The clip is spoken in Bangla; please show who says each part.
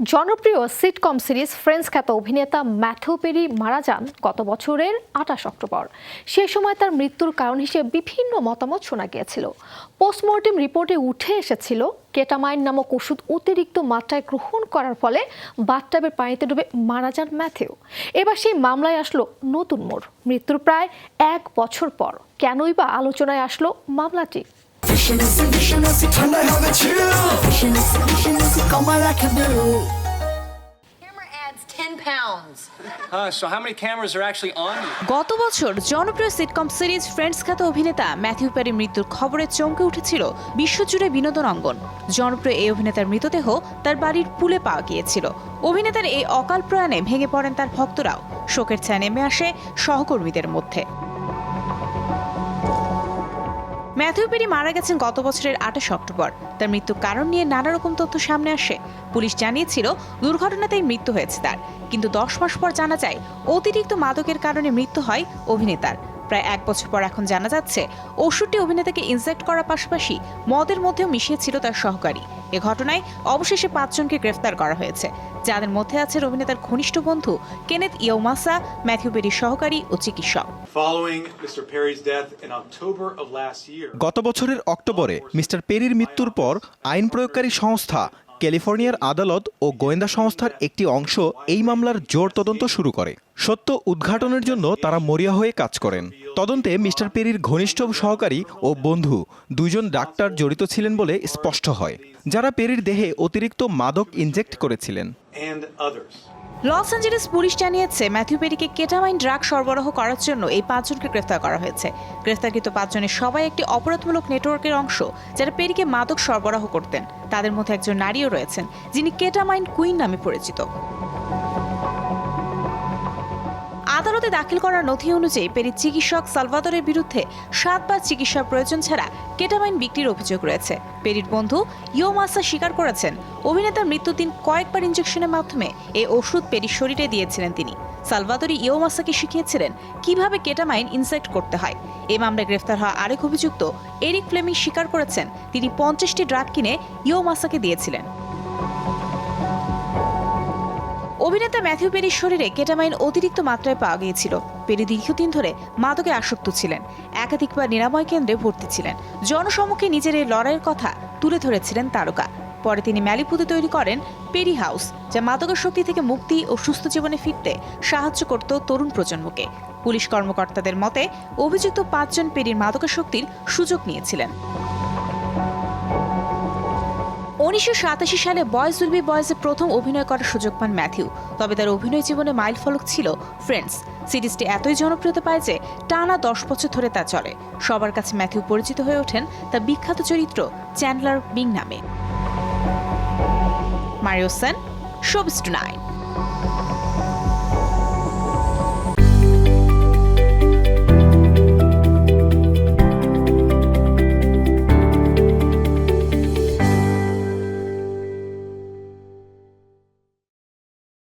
Speaker 1: জনপ্রিয় সিটকম সিরিজ ফ্রেন্ডস খ্যাত অভিনেতা ম্যাথিউ পেরি মারা যান গত বছরের আঠাশ অক্টোবর। সে সময় তার মৃত্যুর কারণ হিসেবে বিভিন্ন মতামত শোনা গিয়েছিল। পোস্টমর্টেম রিপোর্টে উঠে এসেছিল, কেটামাইন নামক ওষুধ অতিরিক্ত মাত্রায় গ্রহণ করার ফলে বাথটাবের পানিতে ডুবে মারা যান ম্যাথিউ। এবার সেই মামলায় আসলো নতুন মোড়। মৃত্যুর প্রায় এক বছর পর কেনই বা আলোচনায় আসলো মামলাটি?
Speaker 2: Viciously, viciously, ঠান্ডায় হবে chill Viciously, viciously, কমা রাখে bill
Speaker 3: Camera adds 10 pounds.
Speaker 4: Huh, so how many cameras are actually on you?
Speaker 5: গত বছর জনপ্রিয় সিটকম সিরিজ ফ্রেন্ডস খ্যাত অভিনেতা ম্যাথিউ প্যারি মৃত্যুর খবরে চমকে উঠেছিল বিশ্বজুড়ে বিনোদন অঙ্গন। জনপ্রিয় এই অভিনেতার মৃতদেহ তার বাড়ির পুলে পাওয়া গিয়েছিল। অভিনেতার এই অকাল প্রয়াণে ভেঙে পড়েন তার ভক্তরাও। শোকের ছায়া নেমে আসে সহকর্মীদের মধ্যে। ম্যাথিউ পেরি মারা গেছেন গত বছরের আঠাশ অক্টোবর। তার মৃত্যুর কারণ নিয়ে নানা রকম তথ্য সামনে আসে। পুলিশ জানিয়েছিল, দুর্ঘটনাতেই মৃত্যু হয়েছে তার। কিন্তু দশ মাস পর জানা যায়, অতিরিক্ত মাদকের কারণে মৃত্যু হয় অভিনেতার। প্রায় এক বছর পর এখন জানা যাচ্ছে ওষুধটি অভিনেতাকে ইনজেক্ট করার পাশাপাশি মদের মধ্যেও মিশিয়েছিল তার সহকারী। এ ঘটনায় অবশেষে পাঁচজনকে গ্রেফতার করা হয়েছে। যাদের মধ্যে আছে অভিনেতার ঘনিষ্ঠ বন্ধু কেনেথ ইয়োমাসা ম্যাথিউ পেরির সহকারী ও চিকিৎসক।
Speaker 6: গত বছরের অক্টোবরে মিস্টার পেরির মৃত্যুর পর আইন প্রয়োগকারী সংস্থা ক্যালিফোর্নিয়ার আদালত ও গোয়েন্দা সংস্থার একটি অংশ এই মামলার জোর তদন্ত শুরু করে। সত্য উদ্ঘাটনের জন্য তারা মরিয়া হয়ে কাজ করেন। তদন্তে মিস্টার পেরির ঘনিষ্ঠ সহকারী ও বন্ধু দুজন ডাক্তার জড়িত ছিলেন বলে স্পষ্ট হয়, যারা পেরির দেহে অতিরিক্ত মাদক ইনজেক্ট করেছিলেন.
Speaker 5: লস অ্যাঞ্জেলেস পুলিশ জানিয়েছে, ম্যাথিউ পেরিকে কেটামাইন ড্রাগ সরবরাহ করার জন্য এই পাঁচজনকে গ্রেফতার করা হয়েছে। গ্রেফতারকৃত পাঁচজনের সবাই একটি অপরাধমূলক নেটওয়ার্কের অংশ যারা পেরিকে মাদক সরবরাহ করতেন। তাদের মধ্যে একজন নারীও রয়েছেন, যিনি কেটামাইন কুইন নামে পরিচিত। আদালতে দাখিল করা নথি অনুযায়ী পেরির চিকিৎসক সালভাদরের বিরুদ্ধে সাতবার চিকিৎসার প্রয়োজন ছাড়া কেটামাইন বিক্রির অভিযোগ রয়েছে। পেরির বন্ধু ইয়োমাসা স্বীকার করেছেন অভিনেতার মৃত্যুর দিন কয়েকবার ইঞ্জেকশনের মাধ্যমে এই ওষুধ পেরির শরীরে দিয়েছিলেন তিনি। সালভাদরি ইয়োমাসাকে শিখিয়েছিলেন কীভাবে কেটামাইন ইনসেক্ট করতে হয়। এ মামলায় গ্রেফতার হওয়া আরেক অভিযুক্ত এরিক ফ্লেমিং স্বীকার করেছেন, তিনি পঞ্চাশটি ড্রাগ কিনে ইয়োমাসাকে দিয়েছিলেন। অভিনেতা ম্যাথিউ পেরির শরীরে কেটামাইন অতিরিক্ত মাত্রায় পাওয়া গিয়েছিল। পেরি দীর্ঘদিন ধরে মাদকে আসক্ত ছিলেন। একাধিকবার নিরাময় কেন্দ্রে ভর্তি ছিলেন। জনসম্মুখে নিজের এই লড়াইয়ের কথা তুলে ধরেছিলেন তারকা। পরে তিনি ম্যালিপুতে তৈরি করেন পেরি হাউস, যা মাদকাসক্তি থেকে মুক্তি ও সুস্থ জীবনে ফিরতে সাহায্য করত তরুণ প্রজন্মকে। পুলিশ কর্মকর্তাদের মতে, অভিযুক্ত পাঁচজন পেরির মাদকাসক্তির সুযোগ নিয়েছিলেন। উনিশশো সাতাশি সালে বয়েজ উইল বি বয়েজে প্রথম অভিনয় করার সুযোগ পান ম্যাথিউ। তবে তার অভিনয় জীবনে মাইল ফলক ছিল ফ্রেন্ডস। সিরিজটি এতই জনপ্রিয়তা পায় যে টানা দশ বছর ধরে তা চলে। সবার কাছে ম্যাথিউ পরিচিত হয়ে ওঠেন তার বিখ্যাত চরিত্র চ্যান্ডলার বিং নামে। মারিও সেন শোবিস টু নাইন।